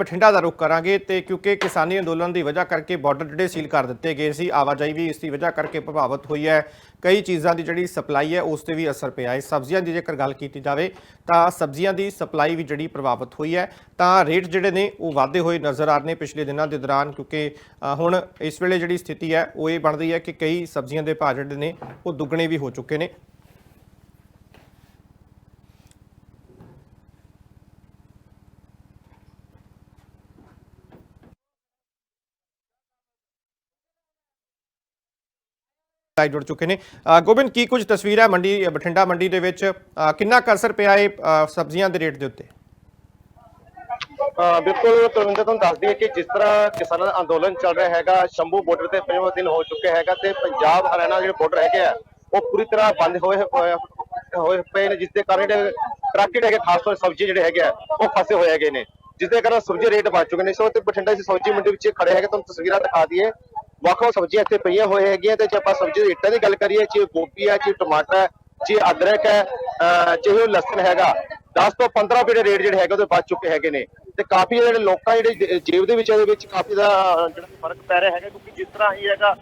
ਬਠਿੰਡਾ ਦਾ ਰੁਖ ਕਰਾਂਗੇ ਤੇ ਕਿਉਂਕਿ ਕਿਸਾਨੀ ਅੰਦੋਲਨ ਦੀ ਵਜ੍ਹਾ ਕਰਕੇ ਬਾਰਡਰ ਜਿਹੜੇ ਸੀਲ ਕਰ ਦਿੱਤੇ ਗਏ ਸੀ, ਆਵਾਜਾਈ ਵੀ ਇਸ ਦੀ ਵਜ੍ਹਾ ਕਰਕੇ ਪ੍ਰਭਾਵਿਤ ਹੋਈ ਹੈ। ਕਈ ਚੀਜ਼ਾਂ ਦੀ ਜਿਹੜੀ ਸਪਲਾਈ ਹੈ, ਉਸ ਤੇ ਵੀ ਅਸਰ ਪਿਆ ਹੈ। ਸਬਜ਼ੀਆਂ ਦੀ ਜੇਕਰ ਗੱਲ ਕੀਤੀ ਜਾਵੇ, ਤਾਂ ਸਬਜ਼ੀਆਂ ਦੀ ਸਪਲਾਈ ਵੀ ਜਿਹੜੀ ਪ੍ਰਭਾਵਿਤ ਹੋਈ ਹੈ, ਤਾਂ ਰੇਟ ਜਿਹੜੇ ਨੇ, ਉਹ ਵਾਧੇ ਹੋਏ ਨਜ਼ਰ ਆ ਰਹੇ ਨੇ ਪਿਛਲੇ ਦਿਨਾਂ ਦੇ ਦੌਰਾਨ, ਕਿਉਂਕਿ ਹੁਣ ਇਸ ਵੇਲੇ ਜਿਹੜੀ ਸਥਿਤੀ ਹੈ, ਉਹ ਇਹ ਬਣਦੀ ਹੈ ਕਿ ਕਈ ਸਬਜ਼ੀਆਂ ਦੇ ਭਾਅ ਜਿਹੜੇ ਨੇ, ਉਹ ਦੁੱਗਣੇ ਵੀ ਹੋ ਚੁੱਕੇ ਨੇ। ਲਾਈਵ ਜੁੜ ਚੁੱਕੇ ਨੇ। ਅ, ਗੋਬਿੰਦ ਕੀ ਕੁਝ ਤਸਵੀਰ ਮੰਡੀ ਬਠਿੰਡਾ ਮੰਡੀ ਦੇ ਵਿੱਚ? ਕਿੰਨਾ ਕੁ ਅਸਰ ਪਿਆ ਹੈ ਸਬਜ਼ੀਆਂ ਦੇ ਰੇਟ ਦੇ ਉੱਤੇ? ਬਿਲਕੁਲ ਤੁਰਿੰਦਰ ਤੁਹਾਨੂੰ ਦੱਸ ਦਈਏ ਕਿ ਜਿਸ ਤਰ੍ਹਾਂ ਕਿਸਾਨਾਂ ਦਾ ਅੰਦੋਲਨ ਚੱਲ ਰਿਹਾ ਹੈਗਾ ਸ਼ੰਭੂ ਬਾਰਡਰ ਤੇ ਪੰਜਵਾਂ ਦਿਨ ਹੋ ਚੁੱਕਿਆ ਹੈਗਾ ਤੇ ਪੰਜਾਬ ਹਰਿਆਣਾ ਜਿਹੜੇ ਬਾਰਡਰ ਹੈਗੇ ਆ ਉਹ ਪੂਰੀ ਤਰ੍ਹਾਂ ਬੰਦ ਹੋਏ ਹੋਏ ਪਏ ਨੇ ਜਿਸ ਦੇ ਕਾਰਨ ਜਿਹੜੇ ਟਰੱਕ ਜਿਹੜੇ ਹੈਗੇ ਖਾਸ ਤੌਰ ਸਬਜ਼ੀ ਜਿਹੜੇ ਹੈਗੇ ਆ ਉਹ ਫਸੇ ਹੋਏ ਹੈਗੇ ਨੇ। ਜਿਸ ਦੇ ਕਾਰਨ ਸਬਜ਼ੀ ਰੇਟ ਵੱਧ ਚੁੱਕੇ ਨੇ। ਸੋ ਤੇ ਬਠਿੰਡਾ ਦੀ ਸਬਜ਼ੀ ਮੰਡੀ ਵਿੱਚ ਖੜੇ ਹੈਗੇ ਤੁਹਾਨੂੰ ਤਸਵੀਰਾਂ ਦਿਖਾ ਦਈਏ। ਵੱਖ ਵੱਖ ਸਬਜ਼ੀਆਂ ਇੱਥੇ ਪਈਆਂ ਹੋਏ ਹੈਗੀਆਂ ਤੇ ਜੇ ਆਪਾਂ ਸਬਜ਼ੀ ਦੇ ਰੇਟਾਂ ਦੀ ਗੱਲ ਕਰੀਏ ਚਾਹੇ ਗੋਭੀ ਹੈ ਚਾਹੇ ਟਮਾਟਰ ਹੈ ਚਾਹੇ ਅਦਰਕ ਹੈ ਚਾਹੇ ਉਹ ਲਸਣ ਹੈਗਾ 10 ਤੋਂ 15 ਰੁਪਏ ਦੇ ਰੇਟ ਜਿਹੜੇ ਹੈਗੇ ਉਹਦੇ ਵੱਧ ਚੁੱਕੇ ਹੈਗੇ ਨੇ। ਤੇ ਕਾਫੀ ਜਿਹੜੇ ਲੋਕਾਂ ਜਿਹੜੇ ਜੇਬ ਦੇ ਵਿੱਚ ਇਹਦੇ ਵਿੱਚ ਕਾਫੀ ਦਾ ਜਿਹੜਾ ਫ਼ਰਕ ਪੈ ਰਿਹਾ ਹੈਗਾ, ਕਿਉਂਕਿ ਜਿਸ ਤਰ੍ਹਾਂ ਹੀ ਹੈਗਾ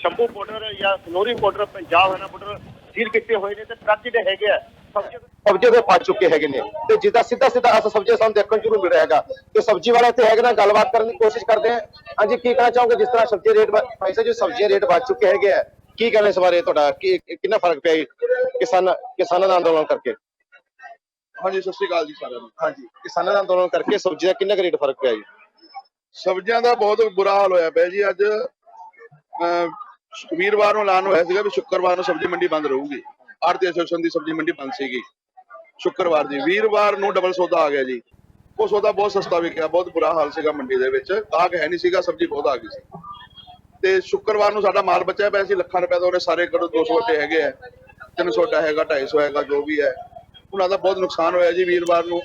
ਸ਼ੰਭੂ ਬਾਰਡਰ ਜਾਂ ਸਨੋਰੀ ਬਾਰਡਰ ਪੰਜਾਬ ਹੈ ਬਾਰਡਰ ਸੀਲ ਕੀਤੇ ਹੋਏ ਨੇ ਤੇ ਟਰੱਕ ਜਿਹੜੇ ਹੈਗੇ ਆ ਸਬਜ਼ੀ ਦੇ ਪਾ ਚੁੱਕੇ ਹੈਗੇ ਨੇ। ਤੇ ਜਿੱਦਾਂ ਸਿੱਧਾ ਸਿੱਧਾ ਅਸ ਸਬਜ਼ੀ ਸਾਨੂੰ ਦੇਖਣ ਨੂੰ ਮਿਲ ਰਿਹਾ ਹੈਗਾ। ਤੇ ਸਬਜ਼ੀ ਵਾਲੇ ਇੱਥੇ ਹੈਗੇ ਨਾ ਗੱਲਬਾਤ ਕਰਨ ਦੀ ਕੋਸ਼ਿਸ਼ ਕਰਦੇ ਆ। ਹਾਂਜੀ ਕੀ ਕਹਿਣਾ ਚਾਹੋਗੇ? ਜਿਸ ਤਰ੍ਹਾਂ ਸਬਜ਼ੀ ਰੇਟ ਭਾਈ ਸਾਹਿਬ ਜੋ ਸਬਜ਼ੀ ਰੇਟ ਵੱਧ ਚੁੱਕੇ ਹੈਗੇ ਆ ਕੀ ਕਹਿਣਾ ਇਸ ਬਾਰੇ ਤੁਹਾਡਾ? ਕੀ ਕਿੰਨਾ ਫ਼ਰਕ ਪਿਆ ਕਿਸਾਨ ਕਿਸਾਨਾਂ ਦਾ ਅੰਦੋਲਨ ਕਰਕੇ? ਹਾਂਜੀ ਸਤਿ ਸ਼੍ਰੀ ਅਕਾਲ ਜੀ ਸਾਰਿਆਂ ਨੂੰ। ਹਾਂਜੀ ਕਿਸਾਨਾਂ ਦਾ ਅੰਦੋਲਨ ਕਰਕੇ ਸਬਜ਼ੀ ਦਾ ਕਿੰਨਾ ਕੁ ਰੇਟ ਫ਼ਰਕ ਪਿਆ ਜੀ? ਸਬਜ਼ੀਆਂ ਦਾ ਬਹੁਤ ਬੁਰਾ ਹਾਲ ਹੋਇਆ ਪਿਆ ਜੀ। ਅੱਜ ਵੀਰਵਾਰ ਨੂੰ ਐਲਾਨ ਹੋਇਆ ਸੀਗਾ ਵੀ ਸ਼ੁੱਕਰਵਾਰ ਨੂੰ ਸਬਜ਼ੀ ਮੰਡੀ ਬੰਦ ਰਹੂਗੀ। ਆੜਤੀ ਐਸੋਸੀਏਸ਼ਨ ਦੀ ਸਬਜ਼ੀ ਮੰਡੀ ਬੰਦ ਸੀਗੀ। ਸ਼ੁੱਕਰਵਾਰ ਦੀ ਵੀਰਵਾਰ ਨੂੰ ਡਬਲ ਸੌਦਾ ਆ ਗਿਆ ਜੀ। ਉਹ ਸੌਦਾ ਬਹੁਤ ਸਸਤਾ ਵਿਕਿਆ ਬਹੁਤ ਬੁਰਾ ਹਾਲ ਸੀਗਾ ਮੰਡੀ ਦੇ ਵਿੱਚ। ਗਾਹਕ ਹੈ ਨਹੀਂ ਸੀਗਾ, ਸਬਜ਼ੀ ਬਹੁਤ ਆ ਗਈ ਸੀ। ਤੇ ਸ਼ੁੱਕਰਵਾਰ ਨੂੰ ਸਾਡਾ ਮਾਲ ਬਚਿਆ ਪਿਆ ਸੀ, ਲੱਖਾਂ ਰੁਪਏ ਦਾ ਉਹਨੇ ਸਾਰੇ ਕਰੋ 200 ਰੁਪਏ ਹੈਗੇ ਆ 300 ਦਾ ਹੈਗਾ 250 ਹੈਗਾ, ਜੋ ਵੀ ਹੈ। ਉਹਨਾਂ ਦਾ ਬਹੁਤ ਨੁਕਸਾਨ ਹੋਇਆ ਜੀ ਵੀਰਵਾਰ ਨੂੰ।